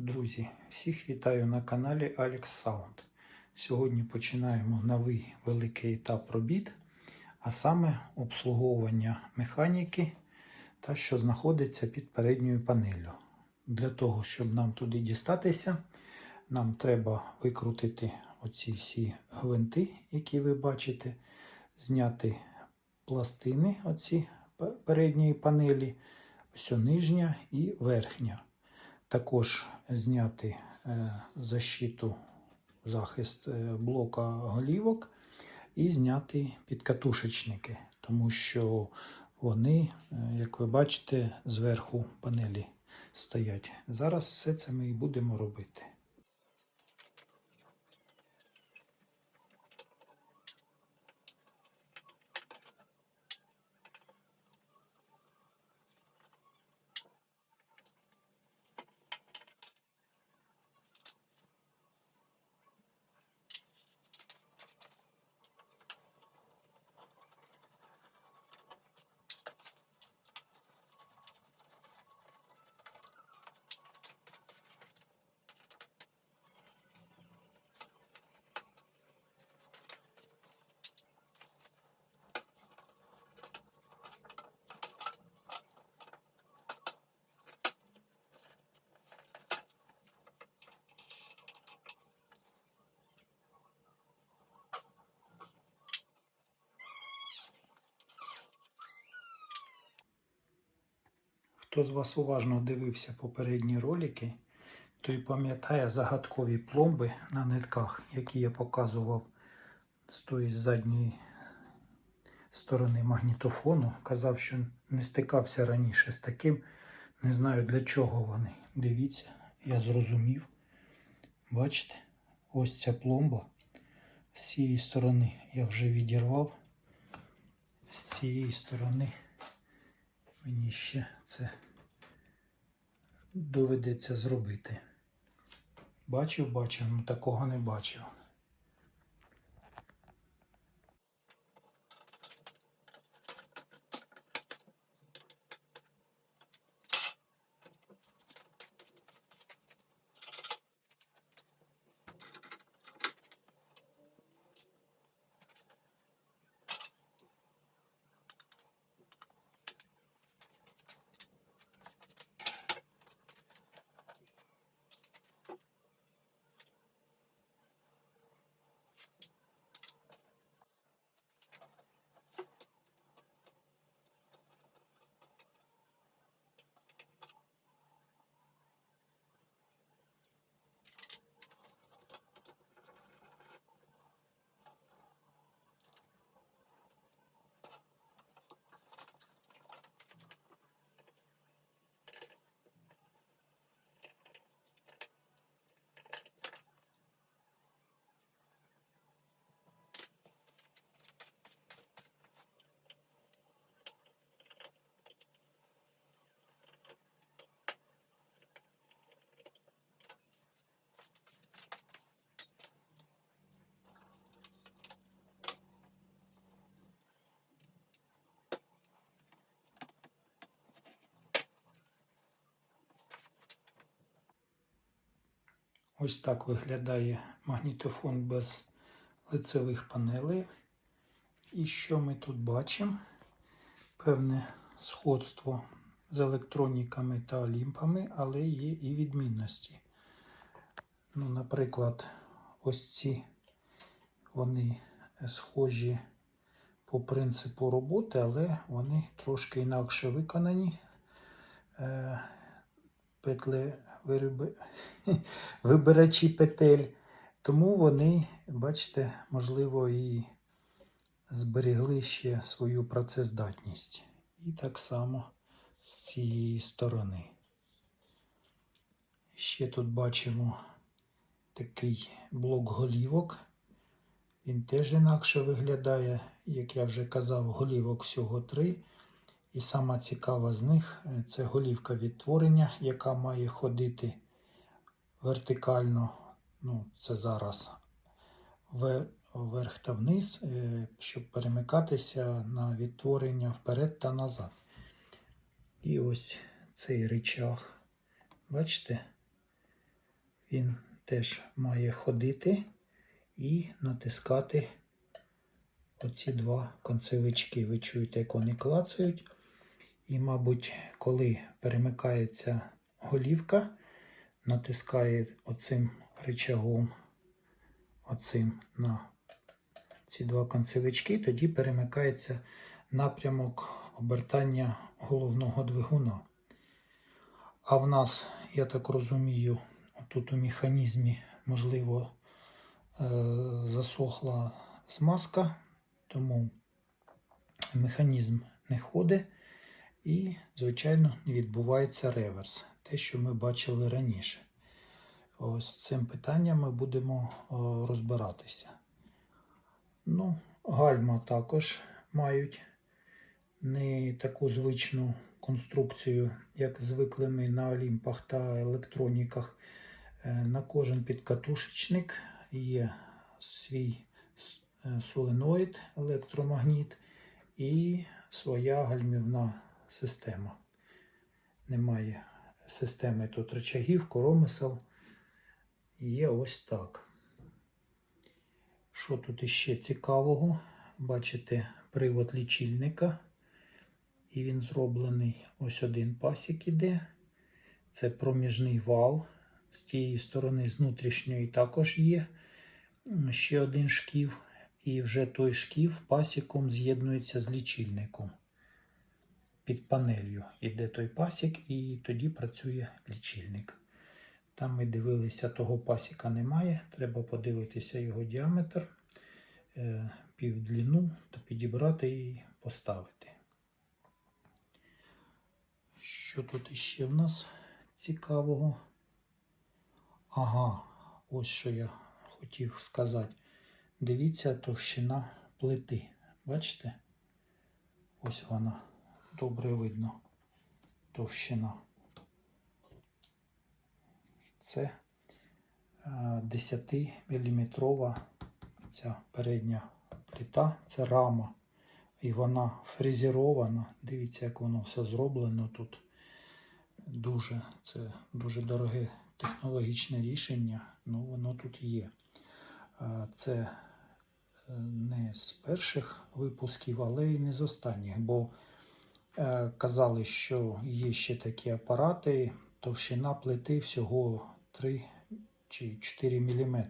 Друзі, всіх вітаю на каналі Alex Sound. Сьогодні починаємо новий великий етап робіт, а саме обслуговування механіки та що знаходиться під передньою панелью. Для того, щоб нам туди дістатися, нам треба викрутити оці всі гвинти, які ви бачите, зняти пластини оці передньої панелі, ось нижня і верхня. Також зняти е, защиту, захист е, блока голівок і зняти підкатушечники, тому що вони, е, як ви бачите, зверху панелі стоять. Зараз все це ми і будемо робити. Хто з вас уважно дивився попередні ролики, той пам'ятає загадкові пломби на нитках, які я показував з тої задньої сторони магнітофону. Казав, що не стикався раніше з таким. Не знаю для чого вони. Дивіться, я зрозумів. Бачите, ось ця пломба. З цієї сторони я вже відірвав. З цієї сторони мені ще це доведеться зробити. Бачив, бачив, ну такого не бачив. Ось так виглядає магнітофон без лицевих панелей. І що ми тут бачимо? Певне сходство з електроніками та олімпами, але є і відмінності. Ну, Наприклад, ось ці вони схожі по принципу роботи, але вони трошки інакше виконані. Е, Петлі вириби... вибирачі петель. Тому вони, бачите, можливо, і зберегли ще свою працездатність. І так само з цієї сторони. Ще тут бачимо такий блок голівок. Він теж інакше виглядає, як я вже казав, голівок всього три. І сама цікава з них е, це голівка відтворення, яка має ходити вертикально. Ну, Це зараз вверх та вниз, е, щоб перемикатися на відтворення вперед та назад. І ось цей речах, бачите, Він теж має ходити і натискати оці два концевички. Ви чуєте, як вони клацають. І, мабуть, коли перемикається голівка, натискає оцим рычагом оцим на ці два концевички, тоді перемикається напрямок обертання головного двигуна. А в нас, я так розумію, тут у механізмі, можливо, е, засохла змазка, тому механізм не ходить і, звичайно, відбувається реверс. Те, що ми бачили раніше. Ось з цим питанням ми будемо розбиратися. Ну, гальма також мають не таку звичну конструкцію, як звикли ми на Олімпах та електроніках. Е, На кожен підкатушечник є свій е, соленоїд, електромагніт і своя гальмівна система. Немає системи тут рычагів, коромисел. Є ось так. Що тут іще цікавого? Бачите привод лічильника. І він зроблений ось один пасік іде. Це проміжний вал. З тієї сторони, з внутрішньої також є ще один шків. І вже той шків пасіком з'єднується з лічильником. Під панелью іде той пасік, і тоді працює лічильник. Там ми дивилися, того пасіка немає. Треба подивитися його діаметр, е, півдлину та підібрати і поставити. Що тут іще в нас цікавого? Ага, ось що я хотів сказати. Дивіться товщина плити. Бачите? Ось вона. Добре видно. Товщина. Це 10-мм ця передня плита, це рама. І вона фрезерована. Дивіться, як воно все зроблено тут. Дуже, це дуже дороге технологічне рішення, ну воно тут є. Це е, не з перших випусків, але й не з останніх, бо е, казали, що є ще такі апарати, товщина плити всього 3 чи 4 мм.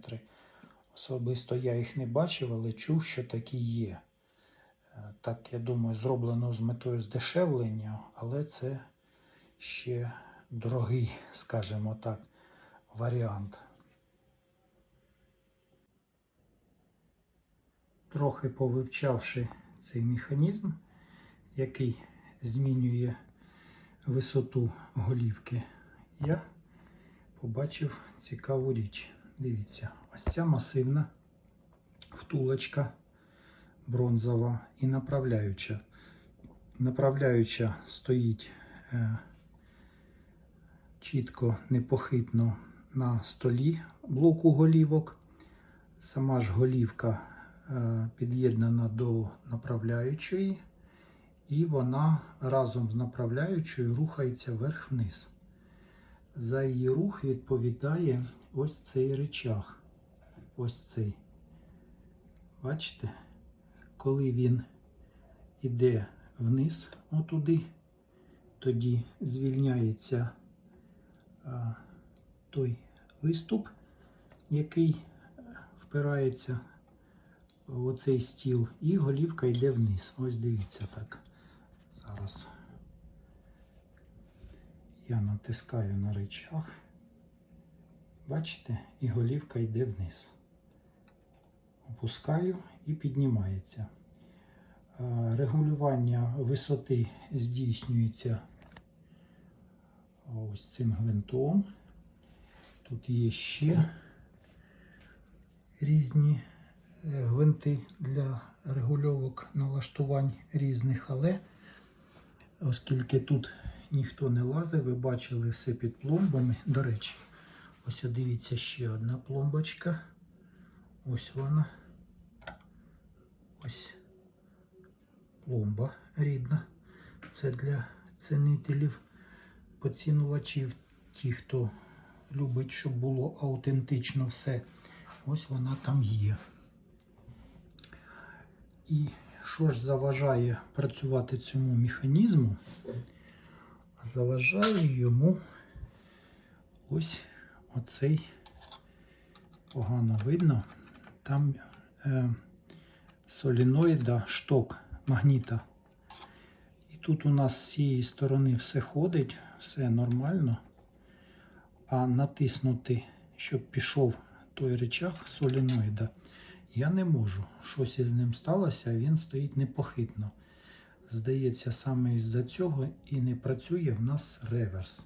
Особисто я їх не бачив, але чув, що такі є. Е, Так, я думаю, зроблено з метою здешевлення, але це ще дорогий, скажімо так, варіант. Трохи повивчавши цей механізм, який змінює висоту голівки, я побачив цікаву річ. Дивіться, ось ця масивна втулочка бронзова і направляюча. Направляюча стоїть е, чітко, непохитно на столі блоку голівок. Сама ж голівка е, під'єднана до направляючої, і вона разом з направляючою рухається вверх-вниз. За її рух відповідає ось цей речах. Ось цей. Бачите? Коли він іде вниз, отуди, тоді звільняється а, той виступ, який впирається в оцей стіл, і голівка йде вниз. Ось дивіться так. Зараз я натискаю на речах. Бачите, і голівка йде вниз. Опускаю і піднімається. Е, Регулювання висоти здійснюється ось цим гвинтом. Тут є ще різні е, гвинти для регульовок налаштувань різних, але оскільки тут ніхто не лазив, ви бачили все під пломбами. До речі, ось дивіться ще одна пломбочка. Ось вона. Ось пломба рідна. Це для цінителів, поцінувачів, ті, хто любить, щоб було аутентично все. Ось вона там є. І що ж заважає працювати цьому механізму? Заважає йому ось оцей погано видно. Там е, соліноїда шток магніта. І тут у нас з цієї сторони все ходить, все нормально. А натиснути, щоб пішов той речах соліноїда, я не можу. Щось із ним сталося, він стоїть непохитно. Здається, саме із-за цього і не працює в нас реверс.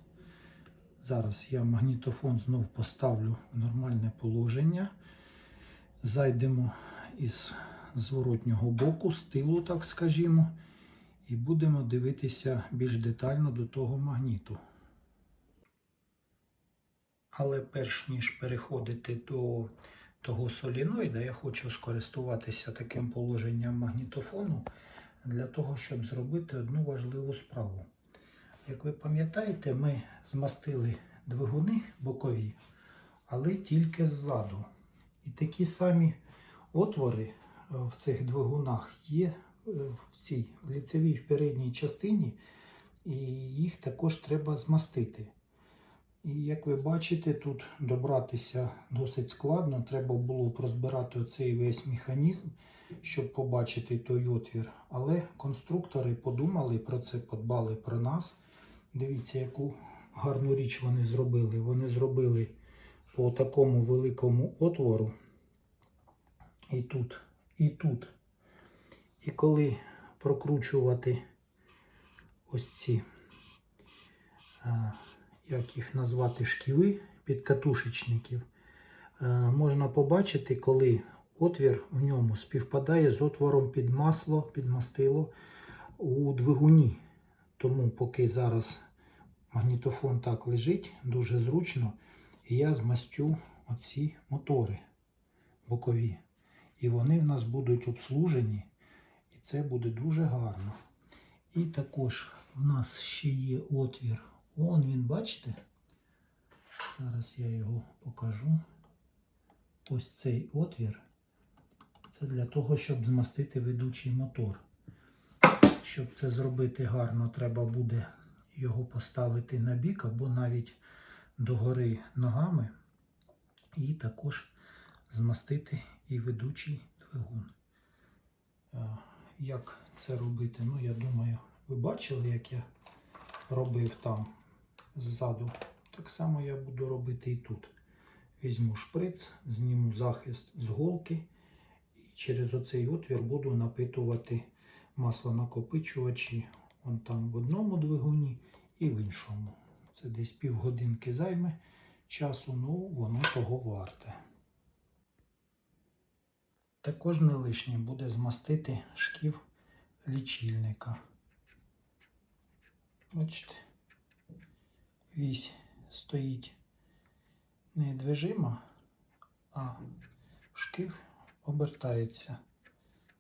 Зараз я магнітофон знов поставлю в нормальне положення. Зайдемо із зворотнього боку, з тилу, так скажімо, і будемо дивитися більш детально до того магніту. Але перш ніж переходити до того соліноїда, я хочу скористуватися таким положенням магнітофону для того, щоб зробити одну важливу справу. Як ви пам'ятаєте, ми змастили двигуни бокові, але тільки ззаду. І такі самі отвори е, в цих двигунах є е, в цій ліцевій передній частині, і їх також треба змастити. І як ви бачите, тут добратися досить складно. Треба було б розбирати оцей весь механізм, щоб побачити той отвір. Але конструктори подумали про це, подбали про нас. Дивіться, яку гарну річ вони зробили. Вони зробили по такому великому отвору. І тут, і тут. І коли прокручувати ось ці, а, як їх назвати, шківи підкатушечників, а, можна побачити, коли отвір в ньому співпадає з отвором під масло, під мастило у двигуні. Тому поки зараз магнітофон так лежить, дуже зручно, і я змастю оці мотори бокові. І вони в нас будуть обслужені, і це буде дуже гарно. І також в нас ще є отвір. Он він, бачите? Зараз я його покажу. Ось цей отвір. Це для того, щоб змастити ведучий мотор. Щоб це зробити гарно, треба буде його поставити на бік або навіть догори ногами. І також змастити і ведучий двигун. Як це робити? Ну, я думаю, ви бачили, як я робив там ззаду. Так само я буду робити і тут. Візьму шприц, зніму захист з голки і через оцей отвір буду напитувати маслонакопичувачі. Вон там в одному двигуні і в іншому. Це десь півгодинки займе часу, ну воно того варте. Також не лишнє буде змастити шків лічильника. Бачите, вісь стоїть не движима, а шків обертається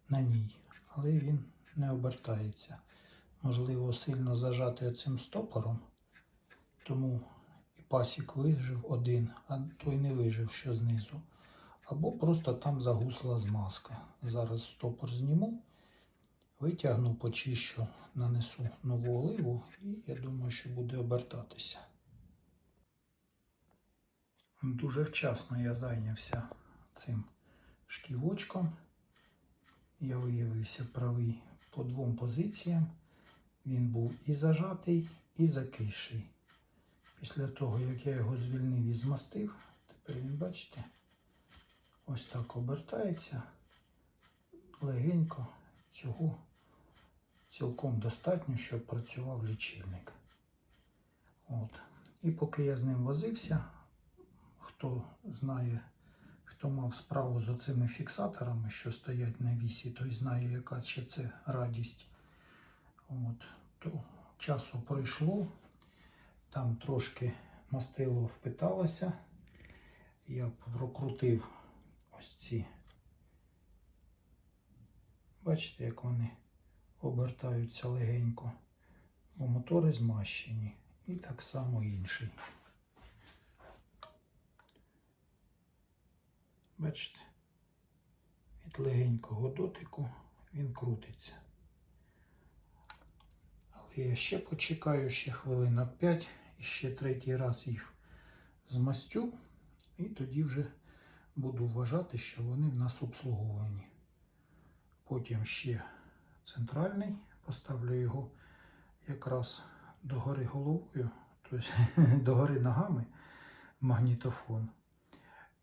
на ній, але він не обертається. Можливо, сильно зажати цим стопором, тому і пасік вижив один, а той не вижив, що знизу. Або просто там загусла змазка. Зараз стопор зніму, витягну, почищу, нанесу нову оливу і я думаю, що буде обертатися. Дуже вчасно я зайнявся цим шківочком. Я виявився правий по двом позиціям. Він був і зажатий, і закисший. Після того, як я його звільнив і змастив, тепер він, бачите, ось так обертається легенько. Цього цілком достатньо, щоб працював лічильник. От. І поки я з ним возився, хто знає, хто мав справу з оцими фіксаторами, що стоять на вісі, той знає, яка ще це радість. От, то часу пройшло, там трошки мастило впиталося. Я прокрутив ось ці. Бачите, як вони обертаються легенько, бо мотори змащені. І так само інший. Бачите? Від легенького дотику він крутиться. Але я ще почекаю ще хвилинок 5 і ще третій раз їх змастю, і тоді вже буду вважати, що вони в нас обслуговані. Потім ще центральний, поставлю його якраз догори головою, тобто догори ногами магнітофон.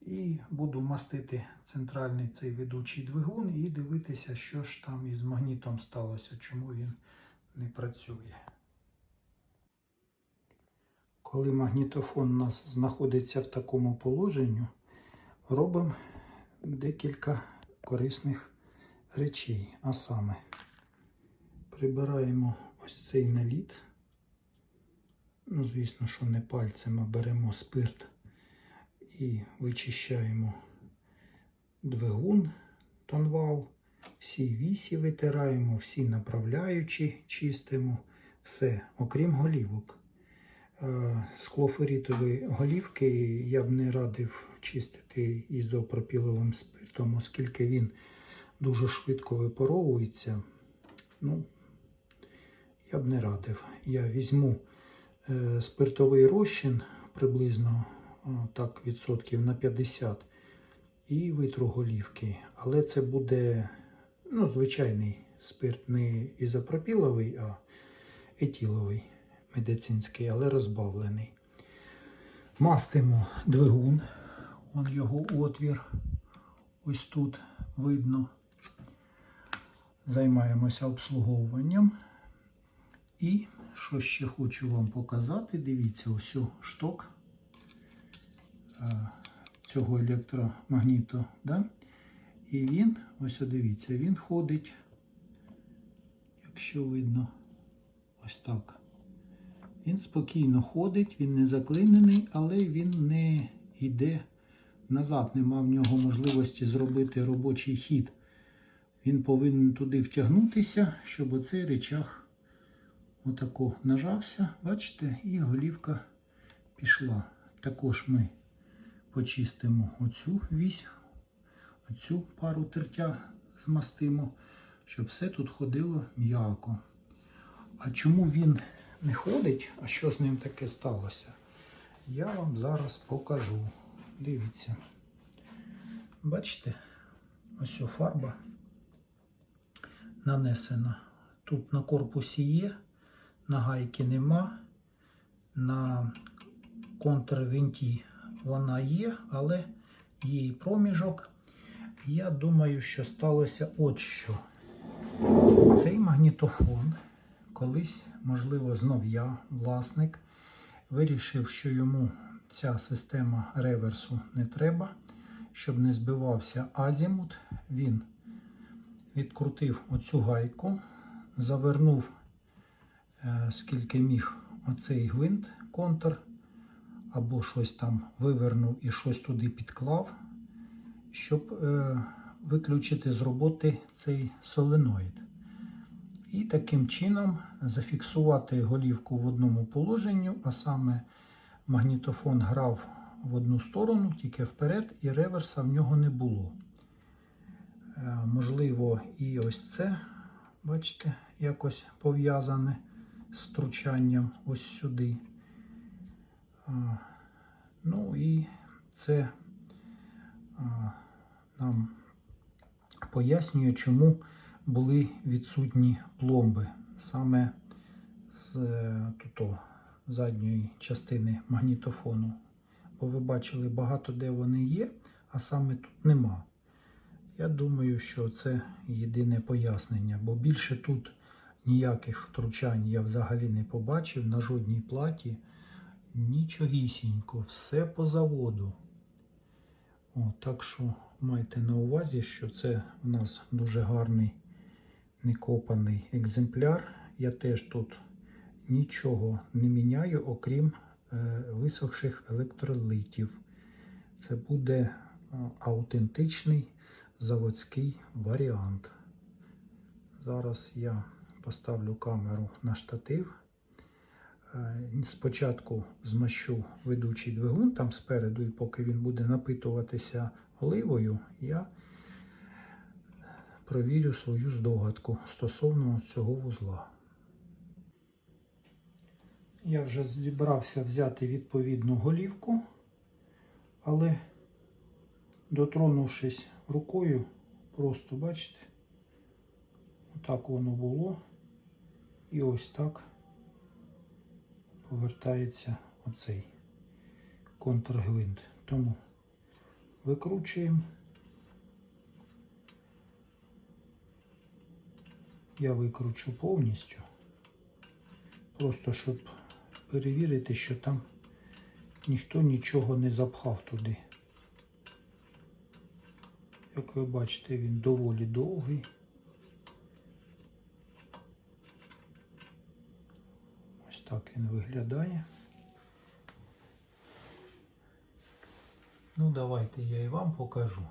І буду мастити центральний цей ведучий двигун і дивитися, що ж там із магнітом сталося, чому він не працює. Коли магнітофон у нас знаходиться в такому положенні, робимо декілька корисних речей. А саме прибираємо ось цей наліт. Ну, звісно, що не пальцем, а беремо спирт і вичищаємо двигун, тонвал, всі вісі витираємо, всі направляючі чистимо, все, окрім голівок. Е, Склоферітові голівки я б не радив чистити ізопропіловим спиртом, оскільки він дуже швидко випаровується. Ну, я б не радив. Я візьму е, спиртовий розчин приблизно так, відсотків на 50 і витру голівки. Але це буде ну, звичайний спирт, не ізопропіловий, а етіловий медицинський, але розбавлений. Мастимо двигун, он його отвір. Ось тут видно. Займаємося обслуговуванням. І що ще хочу вам показати, дивіться, ось шток е, цього електромагніту. Да? І він, ось дивіться, він ходить, якщо видно, ось так. Він спокійно ходить, він не заклинений, але він не йде назад. Нема в нього можливості зробити робочий хід. Він повинен туди втягнутися, щоб оцей речах отако нажався, бачите, і голівка пішла. Також ми почистимо оцю вісь, оцю пару тертя змастимо, щоб все тут ходило м'яко. А чому він не ходить, а що з ним таке сталося, я вам зараз покажу. Дивіться. Бачите, ось фарба нанесена. Тут на корпусі є, на гайки нема, на контрвинті вона є, але є і проміжок. Я думаю, що сталося от що. Цей магнітофон колись, можливо, знов я, власник, вирішив, що йому ця система реверсу не треба, щоб не збивався азімут. Він відкрутив оцю гайку, завернув, скільки міг оцей гвинт контр, або щось там вивернув і щось туди підклав, щоб е, виключити з роботи цей соленоїд. І таким чином зафіксувати голівку в одному положенні, а саме магнітофон грав в одну сторону, тільки вперед, і реверса в нього не було. Е, Можливо, і ось це, бачите, якось пов'язане з втручанням ось сюди. Ну і це нам пояснює, чому були відсутні пломби саме з е, туто, задньої частини магнітофону. Бо ви бачили, багато де вони є, а саме тут нема. Я думаю, що це єдине пояснення, бо більше тут ніяких втручань я взагалі не побачив на жодній платі. Нічогісінько, все по заводу. О, так що майте на увазі, що це в нас дуже гарний некопаний екземпляр. Я теж тут нічого не міняю, окрім е, висохших електролитів. Це буде е, аутентичний заводський варіант. Зараз я поставлю камеру на штатив. Е, Спочатку змащу ведучий двигун там спереду, і поки він буде напитуватися оливою, я провірю свою здогадку стосовно цього вузла. Я вже зібрався взяти відповідну голівку, але дотронувшись рукою, просто бачите, отак воно було. І ось так повертається оцей контргвинт. Тому викручуємо. Я викручу повністю, просто щоб перевірити, що там ніхто нічого не запхав туди. Як ви бачите, він доволі довгий. Ось так він виглядає. Ну, давайте я і вам покажу.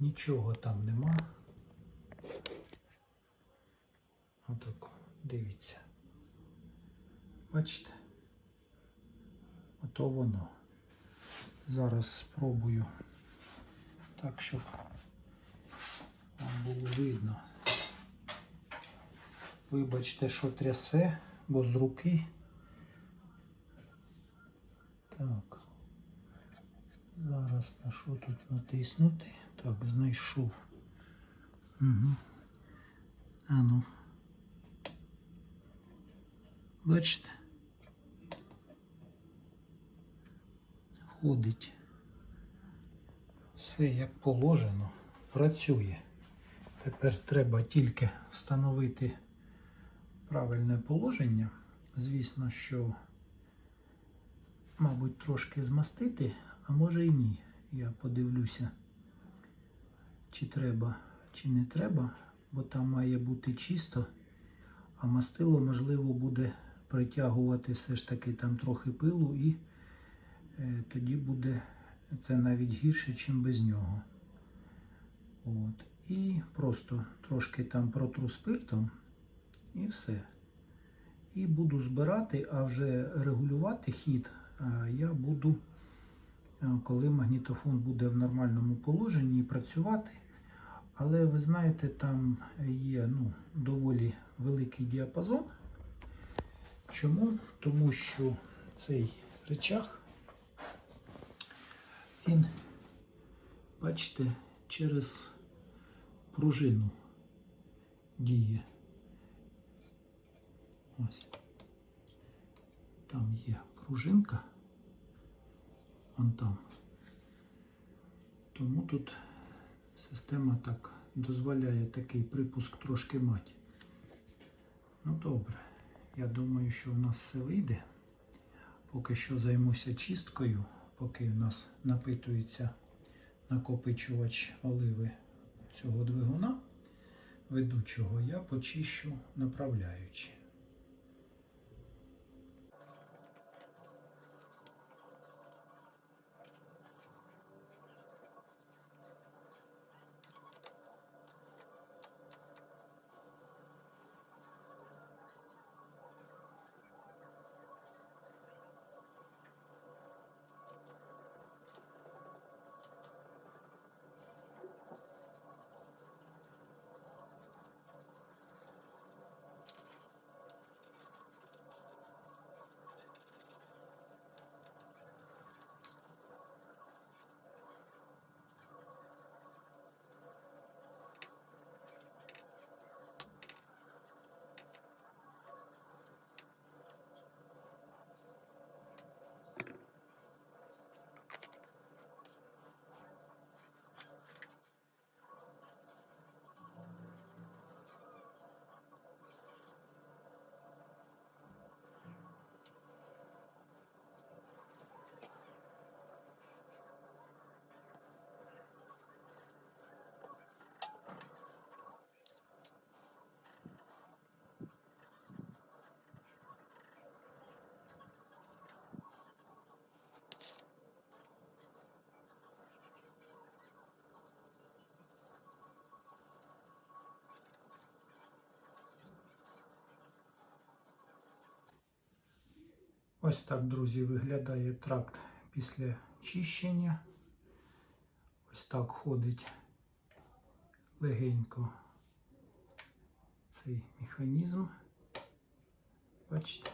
Нічого там нема. Отак, дивіться. Бачите? Ото воно. Зараз спробую так, щоб вам було видно. Вибачте, що трясе, бо з руки. Так. Зараз на що тут натиснути? Так, знайшов. Угу. А. Бачите? Ходить. Все як положено, працює. Тепер треба тільки встановити правильне положення. Звісно, що, мабуть, трошки змастити, а може і ні. Я подивлюся, чи треба, чи не треба, бо там має бути чисто, а мастило, можливо, буде притягувати все ж таки там трохи пилу, і е, тоді буде це навіть гірше, ніж без нього. От. І просто трошки там протру спиртом і все. І буду збирати, а вже регулювати хід я буду, коли магнітофон буде в нормальному положенні і працювати. Але ви знаєте, там є ну, доволі великий діапазон. Чому? Тому що цей речах, він, бачите, через пружину діє. Ось. Там є пружинка. Вон там. Тому тут система так дозволяє такий припуск трошки мати. Ну добре. Я думаю, що в нас все вийде. Поки що займуся чисткою, поки у нас напитується накопичувач оливи цього двигуна ведучого, я почищу направляючи. Ось так, друзі, виглядає тракт після чищення. Ось так ходить легенько цей механізм. Бачите?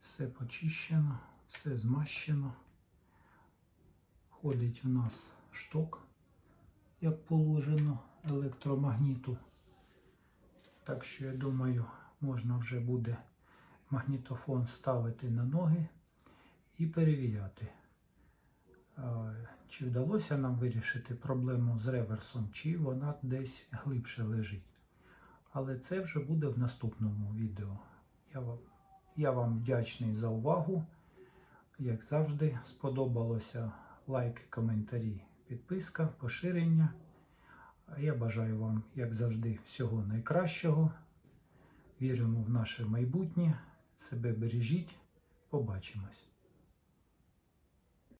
Все почищено, все змащено. Ходить у нас шток, як положено, електромагніту. Так що, я думаю, можна вже буде магнітофон ставити на ноги і перевіряти, чи вдалося нам вирішити проблему з реверсом, чи вона десь глибше лежить. Але це вже буде в наступному відео. Я вам, я вам вдячний за увагу. Як завжди, сподобалося лайк, коментарі, підписка, поширення. А я бажаю вам, як завжди, всього найкращого. Віримо в наше майбутнє. Себе бережіть. Побачимось.